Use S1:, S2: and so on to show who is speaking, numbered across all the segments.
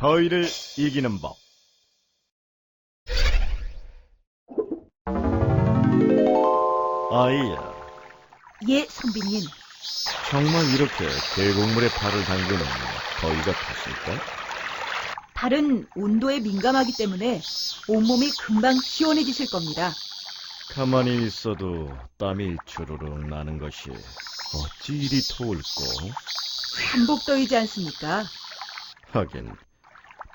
S1: 더위를 이기는 법. 아이야,
S2: 예, 선비님.
S1: 정말 이렇게 계곡물에 발을 담그는 더위가 탔을까?
S2: 발은 온도에 민감하기 때문에 온몸이 금방 시원해지실 겁니다.
S1: 가만히 있어도 땀이 주르륵 나는 것이 어찌 이리 더울꼬?
S2: 한복 더위지 않습니까?
S1: 하긴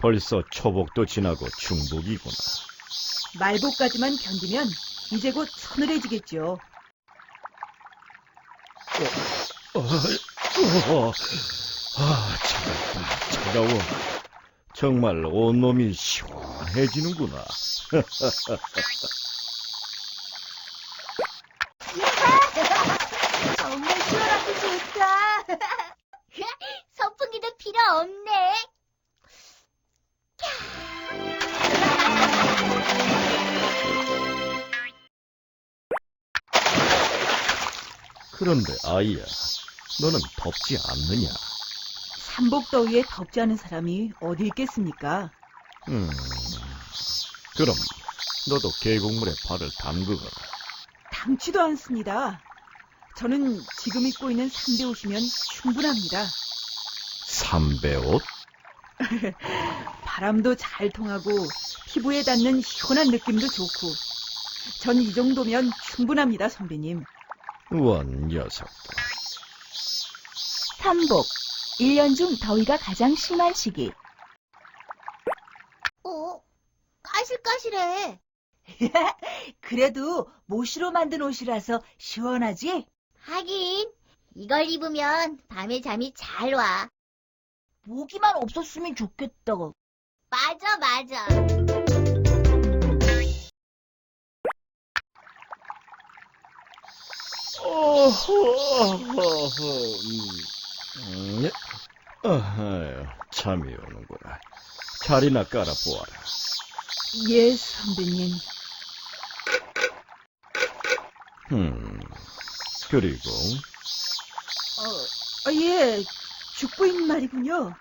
S1: 벌써 초복도 지나고 중복이구나.
S2: 말복까지만 견디면 이제 곧 서늘해지겠죠.
S1: 어, 어, 아, 차갑다, 차가워. 정말 온몸이 시원해지는구나. 그런데 아이야, 너는 덥지 않느냐?
S2: 삼복더위에 덥지 않은 사람이 어디 있겠습니까?
S1: 음, 그럼 너도 계곡물에 발을 담그거라.
S2: 담지도 않습니다. 저는 지금 입고 있는 삼대 옷이면 충분합니다.
S1: 삼배옷?
S2: 바람도 잘 통하고 피부에 닿는 시원한 느낌도 좋고 전 이 정도면 충분합니다, 선배님.
S1: 원 녀석도.
S3: 삼복. 1년 중 더위가 가장 심한 시기.
S4: 어? 까실까실해.
S2: 그래도 모시로 만든 옷이라서 시원하지?
S4: 하긴, 이걸 입으면 밤에 잠이 잘 와.
S2: 모기만 없었으면 좋겠다.
S4: 맞아, 맞아.
S1: 음, 예? 잠이 오는구나. 자리나 깔아보아라.
S2: 예, 선배님.
S1: 음, 그리고,
S2: 어, 아, 예, 죽부인 말이군요.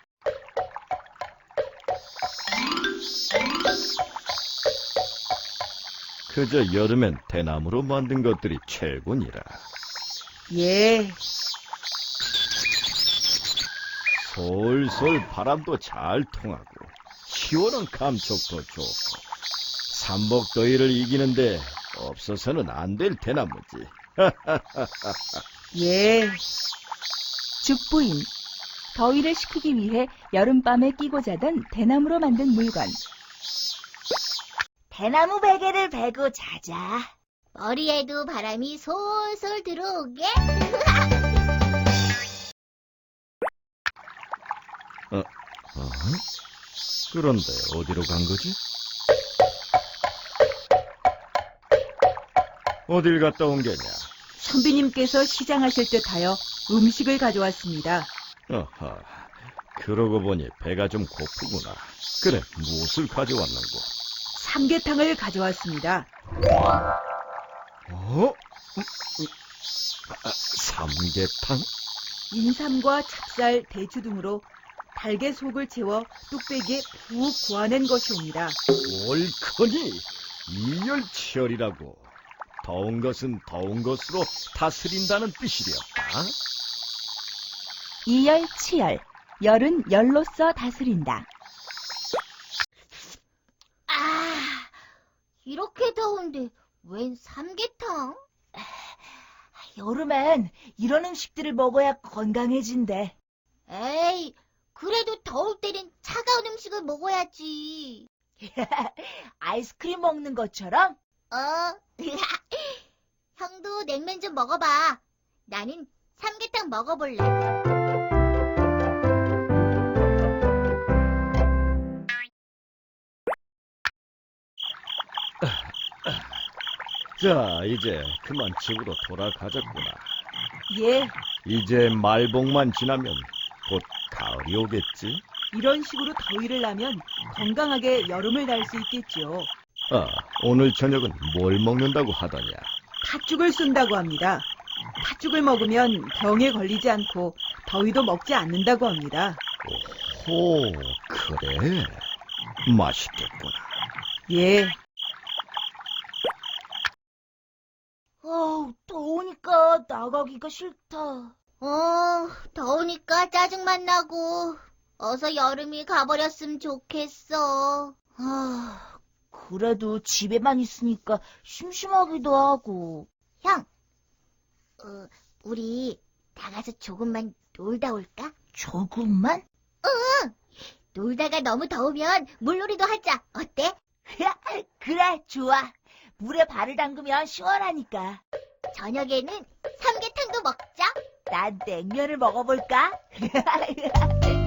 S1: 그저 여름엔 대나무로 만든 것들이 최고니라.
S2: 예,
S1: 솔솔 바람도 잘 통하고, 시원한 감촉도 좋고, 삼복더위를 이기는데 없어서는 안 될 대나무지.
S2: 예.
S3: 죽부인. 더위를 식히기 위해 여름밤에 끼고 자던 대나무로 만든 물건.
S4: 대나무 베개를 베고 자자. 머리에도 바람이 솔솔 들어오게.
S1: 어? 그런데 어디로 간 거지? 어딜 갔다 온 게냐?
S2: 선비님께서 시장하실 듯하여 음식을 가져왔습니다.
S1: 어허, 그러고 보니 배가 좀 고프구나. 그래, 무엇을 가져왔는고?
S2: 삼계탕을 가져왔습니다.
S1: 어? 음, 음, 아, 삼계탕?
S2: 인삼과 찹쌀, 대추 등으로 달걀 속을 채워 뚝배기에 푹 고아낸 것이옵니다.
S1: 옳거니 이열치열이라고. 더운 것은 더운 것으로 다스린다는 뜻이렸다.
S3: 이열치열. 열은 열로써 다스린다.
S4: 이렇게 더운데 웬 삼계탕?
S2: 여름엔 이런 음식들을 먹어야 건강해진대.
S4: 에이, 그래도 더울 때는 차가운 음식을 먹어야지.
S2: 아이스크림 먹는 것처럼?
S4: 어? 형도 냉면 좀 먹어봐. 나는 삼계탕 먹어볼래.
S1: 자, 이제 그만 집으로 돌아가자꾸나.
S2: 예,
S1: 이제 말복만 지나면 곧 가을이 오겠지?
S2: 이런 식으로 더위를 나면 건강하게 여름을 날 수 있겠죠.
S1: 아, 오늘 저녁은 뭘 먹는다고 하더냐?
S2: 팥죽을 쓴다고 합니다. 팥죽을 먹으면 병에 걸리지 않고 더위도 먹지 않는다고 합니다.
S1: 오, 호, 그래. 맛있겠구나.
S2: 예.
S4: 어, 더우니까 나가기가 싫다. 어, 더우니까 짜증만 나고, 어서 여름이 가버렸으면 좋겠어. 아, 그래도 집에만 있으니까 심심하기도 하고. 형, 어, 우리 나가서 조금만 놀다 올까? 조금만? 응! 놀다가 너무 더우면 물놀이도 하자. 어때? 그래, 좋아. 물에 발을 담그면 시원하니까. 저녁에는 삼계탕도 먹자. 난 냉면을 먹어볼까?